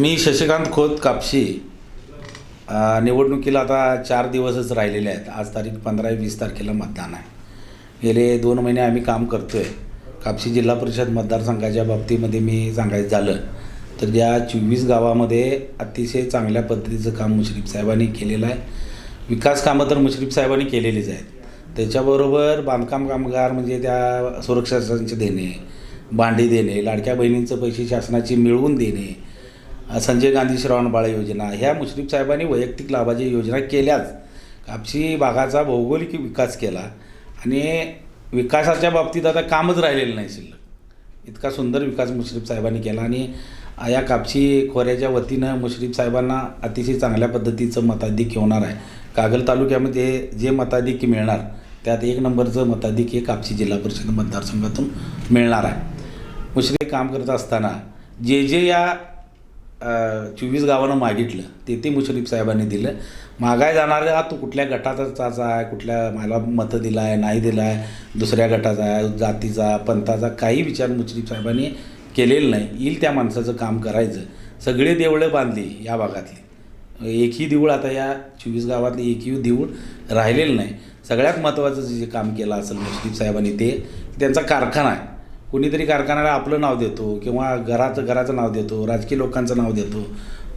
मी शशिकांत खोत कापशी निवडणुकीला आता चार दिवसच राहिलेले आहेत. आज तारीख पंधरा वीस तारखेला मतदान आहे. गेले दोन महिने आम्ही काम करतो आहे कापशी जिल्हा परिषद मतदारसंघाच्या बाबतीमध्ये मी सांगायचं झालं तर या चोवीस गावामध्ये अतिशय चांगल्या पद्धतीचं काम मुश्रीफ साहेबांनी केलेलं आहे. विकास कामं तर मुश्रीफ साहेबांनी केलेलीच आहेत. त्याच्याबरोबर बांधकाम कामगार म्हणजे त्या सुरक्षा संच देणे भांडी देणे लाडक्या बहिणींचं पैसे शासनाची मिळवून देणे संजय गांधी श्रावणबाळ योजना ह्या मुश्रीफ साहेबांनी वैयक्तिक लाभाची योजना केल्याच कापशी भागाचा भौगोलिक विकास केला आणि विकासाच्या बाबतीत आता कामच राहिलेलं नाही शिल्लक. इतका सुंदर विकास मुश्रीफ साहेबांनी केला आणि या कापशी खोऱ्याच्या वतीनं मुश्रीफ साहेबांना अतिशय चांगल्या पद्धतीचं मताधिक्य होणार आहे. कागल तालुक्यामध्ये जे मताधिक्य मिळणार त्यात एक नंबरचं मताधिक्य हे कापशी जिल्हा परिषद मतदारसंघातून मिळणार आहे. मुश्रीफ काम करत असताना जे जे या चोवीस गावानं मागितलं. ते ते मुश्रीफ साहेबांनी दिलं. मागाय जाणारा तू कुठल्या गटाचा आहे कुठल्या मला मतं दिला आहे नाही दिला आहे दुसऱ्या गटाचा आहे जातीचा पंथाचा काही विचार मुश्रीफ साहेबांनी केलेलं नाही. येईल त्या माणसाचं काम करायचं. सगळे देवळं बांधली या भागातली. एकही देऊळ आता या चोवीस गावातली एकही देऊळ राहिलेलं नाही. सगळ्यात महत्त्वाचं जे काम केलं असेल मुश्रीफ साहेबांनी ते त्यांचा कारखाना आहे. कुणीतरी कारखान्याला आपलं नाव देतो किंवा घराचं घराचं नाव देतो राजकीय लोकांचं नाव देतो.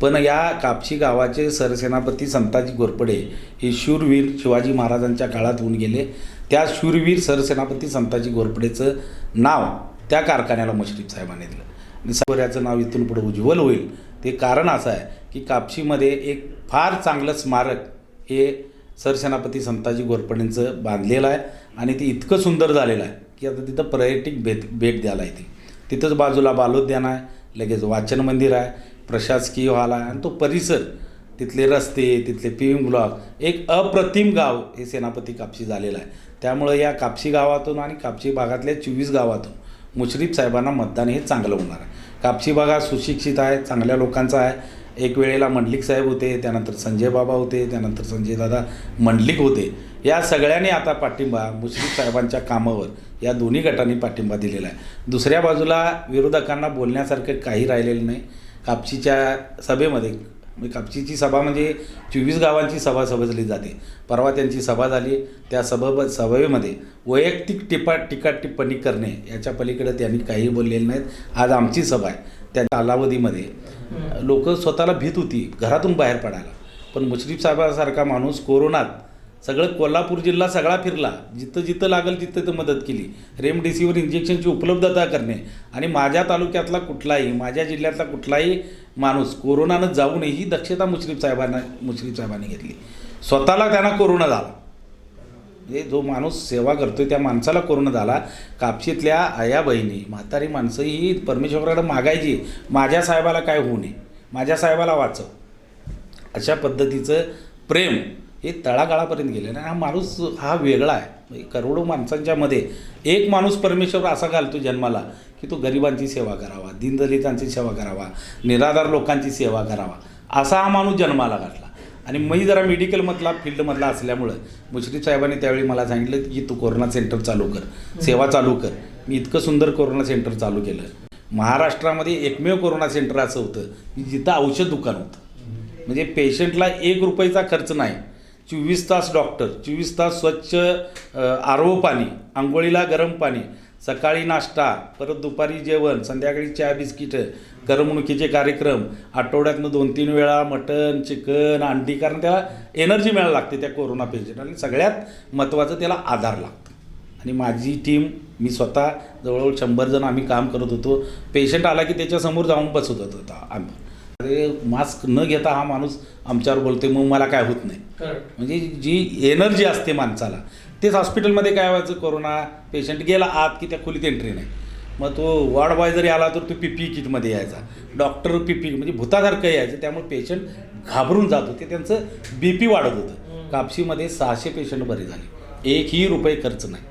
पण या कापशी गावाचे सरसेनापती संताजी घोरपडे हे शूरवीर शिवाजी महाराजांच्या काळात होऊन गेले. त्या शूरवीर सरसेनापती संताजी घोरपडेचं नाव त्या कारखान्याला मुश्रीफ साहेबांनी दिलं. आणि नाव इथून पुढे उज्ज्वल होईल. ते कारण असं आहे की कापशीमध्ये एक फार चांगलं स्मारक हे सरसेनापती संताजी घोरपडेंचं बांधलेलं आहे आणि ते इतकं सुंदर झालेलं आहे. की आता तिथं पर्यटक भेट भेट द्यायला येते. तिथंच बाजूला बालोद्यान आहे लगेच वाचन मंदिर आहे प्रशासकीय हॉल आहे आणि तो परिसर तिथले रस्ते तिथले पिविंग ब्लॉक एक अप्रतिम गाव हे सेनापती कापशी झालेलं आहे. त्यामुळं या कापशी गावातून आणि कापशी भागातल्या चोवीस गावातून मुश्रीफ साहेबांना मतदान हे चांगलं होणार आहे. कापशी भागात सुशिक्षित आहे चांगल्या लोकांचा आहे एक वेळेला मंडलिक साहेब होते त्यानंतर संजय बाबा होते त्यानंतर संजय दादा मंडलिक होते. या सगळ्यांनी आता पाठिंबा मुश्रीफ साहेबांच्या कामावर या दोन्ही गटांनी पाठिंबा दिलेला आहे. दुसऱ्या बाजूला विरोधकांना बोलण्यासारखं काही राहिलेलं नाही. कापशीच्या सभेमध्ये म्हणजे कापशीची सभा म्हणजे चोवीस गावांची सभा समजली जाते. परवा त्यांची सभा झाली. त्या सभा सभेमध्ये वैयक्तिक टिपा टीका टिप्पणी करणे याच्या पलीकडे त्यांनी काही बोललेलं नाहीत. आज आमची सभा आहे. त्या कालावधीमध्ये लोक स्वतःला भीत होती. घरातून बाहेर पडायला. पण मुश्रीफ साहेबासारखा माणूस कोरोनात सगळं कोल्हापूर जिल्हा सगळा फिरला. जिथं जिथं लागेल तिथं तिथं मदत केली. रेमडेसिवीर इंजेक्शनची उपलब्धता करणे. आणि माझ्या तालुक्यातला कुठलाही माझ्या जिल्ह्यातला कुठलाही माणूस कोरोनानं जाऊ नये ही दक्षता मुश्रीफ साहेबांना मुश्रीफ साहेबांनी घेतली. स्वतःला त्यांना कोरोना झाला. म्हणजे जो माणूस सेवा करतो त्या माणसाला कोरोना झाला. कापशीतल्या आया बहिणी म्हातारी माणसं ही परमेश्वराकडे मागायची. माझ्या साहेबाला काय होऊ नये? माझ्या साहेबाला वाचव. अशा पद्धतीचं प्रेम हे तळागाळापर्यंत गेले आणि हा माणूस हा वेगळा आहे. म्हणजे करोडो माणसांच्या मध्ये एक माणूस परमेश्वर असा घालतो जन्माला की तो गरिबांची सेवा करावा दीनदलितांची सेवा करावा निराधार लोकांची सेवा करावा असा हा माणूस जन्माला घातला. आणि मी जरा मेडिकलमधला फील्डमधला असल्यामुळं मुश्रीफ साहेबांनी त्यावेळी मला सांगितलं की तू कोरोना सेंटर चालू कर सेवा चालू कर. मी इतकं सुंदर कोरोना सेंटर चालू केलं. महाराष्ट्रामध्ये एकमेव कोरोना सेंटर असं होतं की जिथं औषध दुकान होतं. म्हणजे पेशंटला एक रुपयाचा खर्च नाही. चोवीस तास डॉक्टर चोवीस तास स्वच्छ आरो पाणी आंघोळीला गरम पाणी सकाळी नाश्ता परत दुपारी जेवण संध्याकाळी चहा बिस्किटं करमणुकीचे कार्यक्रम आठवड्यातनं दोन तीन वेळा मटन चिकन अंडी कारण त्याला एनर्जी मिळायला लागते त्या कोरोना पेशंट आणि सगळ्यात महत्त्वाचं त्याला आधार लागतो. आणि माझी टीम मी स्वतः जवळजवळ शंभर जण आम्ही काम करत होतो. पेशंट आला की त्याच्यासमोर जाऊन बसत होतो होता आम्ही. अरे मास्क न घेता हा माणूस आमच्यावर बोलते मग मला काय होत नाही. म्हणजे जी एनर्जी असते माणसाला तेच हॉस्पिटलमध्ये काय व्हायचं कोरोना पेशंट गेला आत की त्या खोलीत एंट्री नाही. मग तो वॉर्ड बॉय जरी आला तर तो पी पी किटमध्ये यायचा. डॉक्टर पी पी म्हणजे भूतासारखं यायचं त्यामुळे पेशंट घाबरून जात होते. त्यांचं बी पी वाढत होतं. कापशीमध्ये सहाशे पेशंट बरे झाले. एकही रुपये खर्च नाही.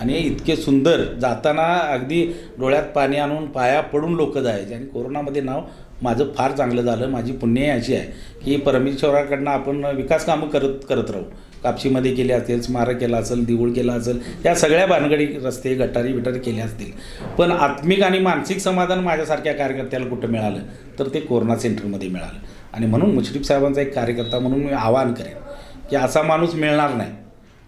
आणि इतके सुंदर जाताना अगदी डोळ्यात पाणी आणून पाया पडून लोक जायचे. आणि कोरोनामध्ये नाव माझं फार चांगलं झालं माझी पुण्य अशी आहे की परमेश्वराकडनं आपण विकास कामं करत करत राहू. कापशीमध्ये केले असतील स्मारक केला असेल देऊळ केलं असेल या सगळ्या भानगडी रस्ते गटारी बिटारी केल्या असतील. पण आत्मिक आणि मानसिक समाधान माझ्यासारख्या कार्यकर्त्याला कुठं मिळालं? तर ते कोरोना सेंटरमध्ये मिळालं. आणि म्हणून मुश्रीफ साहेबांचा एक कार्यकर्ता म्हणून मी आवाहन करेन की असा माणूस मिळणार नाही.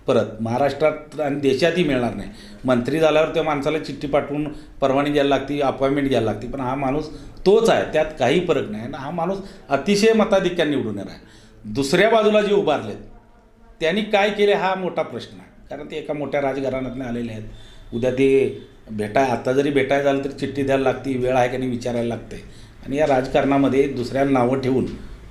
परत महाराष्ट्रात आणि देशातही मिळणार नाही. मंत्री झाल्यावर त्या माणसाला चिठ्ठी पाठवून परवानगी द्यायला लागती अपॉइंटमेंट घ्यायला लागते. पण हा माणूस तोच आहे त्यात काही फरक नाही. आणि हा माणूस अतिशय मताधिक्याने निवडून येणार आहे. दुसऱ्या बाजूला जे उभारलेत त्यांनी काय केले हा मोठा प्रश्न आहे. कारण ते एका मोठ्या राजघराण्यातून आलेले आहेत. उद्या ते भेटाय आता जरी भेटायला झालं तरी चिठ्ठी द्यायला लागते वेळ आहे का नाही विचारायला लागते आणि या राजकारणामध्ये दुसऱ्या नावं ठेवून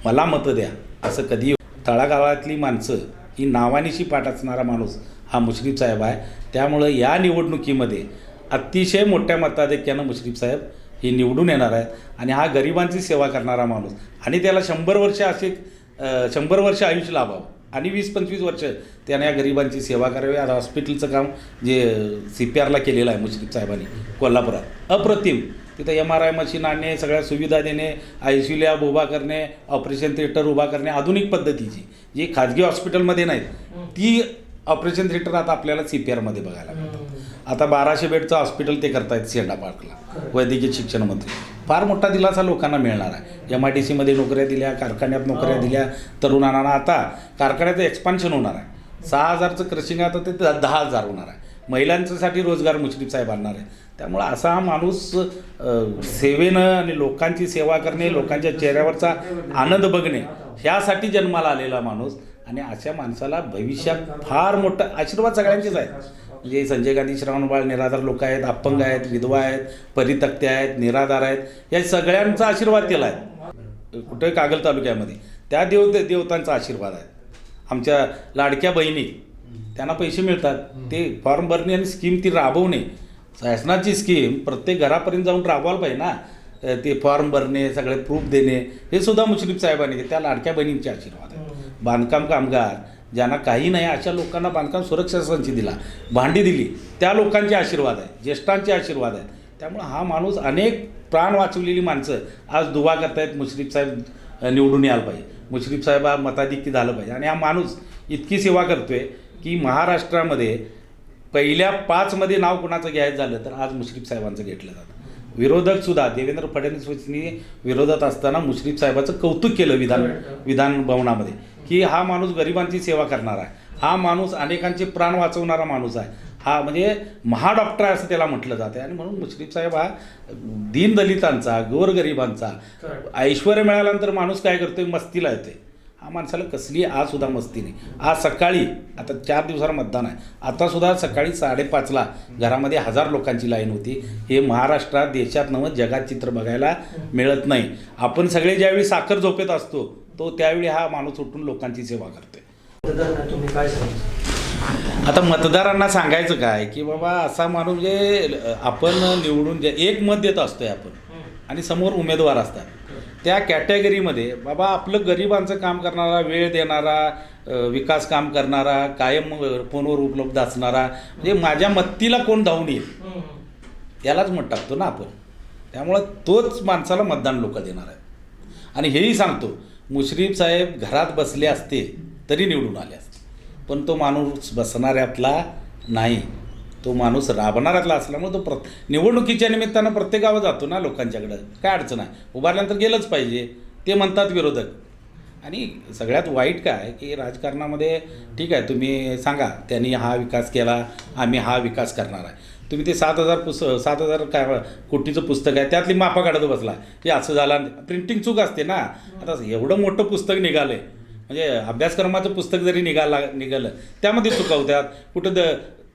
मला मतं द्या असं कधी तळागाळातली माणसं ही नावानिशी पाठ असणारा माणूस हा मुश्रीफ साहेब आहे. त्यामुळं या निवडणुकीमध्ये अतिशय मोठ्या मताधिक्यानं मुश्रीफ साहेब हे निवडून येणार आहेत. आणि हा गरिबांची सेवा करणारा माणूस. आणि त्याला शंभर वर्ष असे शंभर वर्ष आयुष्य लाभावं. आणि वीस पंचवीस वर्ष त्याने या गरिबांची सेवा करावी. आता हॉस्पिटलचं काम जे सी पी आरला केलेलं आहे मुश्रीफ साहेबांनी कोल्हापुरात. अप्रतिम. तिथं एम आर आय मशीन आणणे सगळ्या सुविधा देणे आय सी लॅब उभा करणे ऑपरेशन थिएटर उभा करणे आधुनिक पद्धतीची जी खाजगी हॉस्पिटलमध्ये नाहीत ती ऑपरेशन थिएटर आता आपल्याला सी पी आरमध्ये बघायला मिळतात. आता बाराशे बेडचं हॉस्पिटल ते करतायत सेंडा पार्कला वैद्यकीय शिक्षण मंत्री. फार मोठा दिलासा लोकांना मिळणार आहे. एम आय डी सीमध्ये नोकऱ्या दिल्या कारखान्यात नोकऱ्या दिल्या तरुणांना आता कारखान्याचं एक्सपान्शन होणार आहे. सहा हजारचं क्रशिंग आता ते दहा हजार होणार आहे. महिलांच्यासाठी रोजगार मुश्रीफ साहेब आणणार आहे त्यामुळं असा हा माणूस सेवेनं आणि लोकांची सेवा करणे लोकांच्या चेहऱ्यावरचा आनंद बघणे ह्यासाठी जन्माला आलेला माणूस आणि अशा माणसाला भविष्यात फार मोठा आशीर्वाद सगळ्यांचेच आहेत. म्हणजे संजय गांधी श्रावणबाळ निराधार लोक आहेत अपंग आहेत विधवा आहेत परितक्त्या आहेत निराधार आहेत या सगळ्यांचा आशीर्वाद केला आहे. कुठे? कागल तालुक्यामध्ये. त्या देव देवतांचा आशीर्वाद आहे. आमच्या लाडक्या बहिणी त्यांना पैसे मिळतात. ते फॉर्म भरणे आणि स्कीम ती राबवणे. शासनाची स्कीम प्रत्येक घरापर्यंत जाऊन राबवायला पाहिजे ना. ते फॉर्म भरणे सगळे प्रूफ देणे हे सुद्धा मुश्रीफ साहेबांनी त्या लाडक्या बहिणींचे आशीर्वाद आहेत. बांधकाम कामगार ज्यांना काही नाही अशा लोकांना बांधकाम सुरक्षा संची दिला भांडी दिली त्या लोकांचे आशीर्वाद आहे ज्येष्ठांचे आशीर्वाद आहेत. त्यामुळे हा माणूस अनेक प्राण वाचवलेली माणसं आज दुवा करतायत मुश्रीफ साहेब निवडून यायला पाहिजे. मुश्रीफ साहेब हा मताधिक्य झालं पाहिजे. आणि हा माणूस इतकी सेवा करतोय. की महाराष्ट्रामध्ये पहिल्या पाचमध्ये नाव कुणाचं घ्यायचं झालं तर आज मुश्रीफ साहेबांचं घेतलं जातं. विरोधक सुद्धा देवेंद्र फडणवीसांनी विरोधात असताना मुश्रीफ साहेबाचं कौतुक केलं विधान विधान भवनामध्ये की हा माणूस गरिबांची सेवा करणारा आहे. हा माणूस अनेकांचे प्राण वाचवणारा माणूस आहे. हा म्हणजे महाडॉक्टर आहे असं त्याला म्हटलं जातं आणि म्हणून मुश्रीफ साहेब हा दीनदलितांचा गोरगरिबांचा ऐश्वर मिळाल्यानंतर माणूस काय करतोय? मस्तीला येतोय. हा माणसाला कसली आज सुद्धा मस्ती नाही. आज सकाळी आता चार दिवसाला मतदान आहे. आता सुद्धा सकाळी साडेपाचला घरामध्ये हजार लोकांची लाईन होती. हे महाराष्ट्रात देशात नवं जगात चित्र बघायला मिळत नाही. आपण सगळे ज्यावेळी साखर झोपेत असतो तो त्यावेळी हा माणूस उठून लोकांची सेवा करतोय. मतदारांना तुम्ही काय सांगता? आता मतदारांना सांगायचं काय की बाबा असा माणूस म्हणजे आपण निवडून जे एक मत देत असतोय आपण. आणि समोर उमेदवार असतात. त्या कॅटेगरीमध्ये बाबा आपलं गरिबांचं काम करणारा वेळ देणारा विकास काम करणारा कायम फोनवर उपलब्ध असणारा म्हणजे माझ्या मत्तीला कोण धावून येईल? यालाच मत टाकतो ना आपण. त्यामुळं तोच माणसाला मतदान लोक देणार आहेत. आणि हेही सांगतो मुश्रीफ साहेब घरात बसले असते तरी निवडून आले असते. पण तो माणूस बसणाऱ्यातला नाही. तो माणूस राबणाऱ्यातला असल्यामुळे तो प्र निवडणुकीच्या निमित्तानं प्रत्येक गावात जातो ना लोकांच्याकडं. काय अडचण आहे? उभारल्यानंतर गेलंच पाहिजे. ते म्हणतात विरोधक. आणि सगळ्यात वाईट काय की राजकारणामध्ये ठीक आहे तुम्ही सांगा त्यांनी हा विकास केला आम्ही हा विकास करणार आहे. तुम्ही ते सात हजार पुस सात हजार काय कोटीचं पुस्तक आहे त्यातली मापा काढत बसला. हे असं झालं प्रिंटिंग चूक असते ना. आता एवढं मोठं पुस्तक निघालं आहे म्हणजे अभ्यासक्रमाचं पुस्तक जरी निघाला निघालं त्यामध्ये चुका होत्यात कुठं द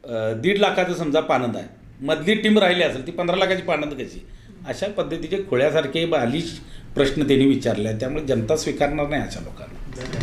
दीड लाखाचं समजा पानंद आहे. मधली टीम राहिली असेल ती पंधरा लाखाची पानंद कशी? अशा पद्धतीचे खोळ्यासारखे बालिश प्रश्न त्यांनी विचारले त्यामुळे जनता स्वीकारणार नाही अशा लोकांना.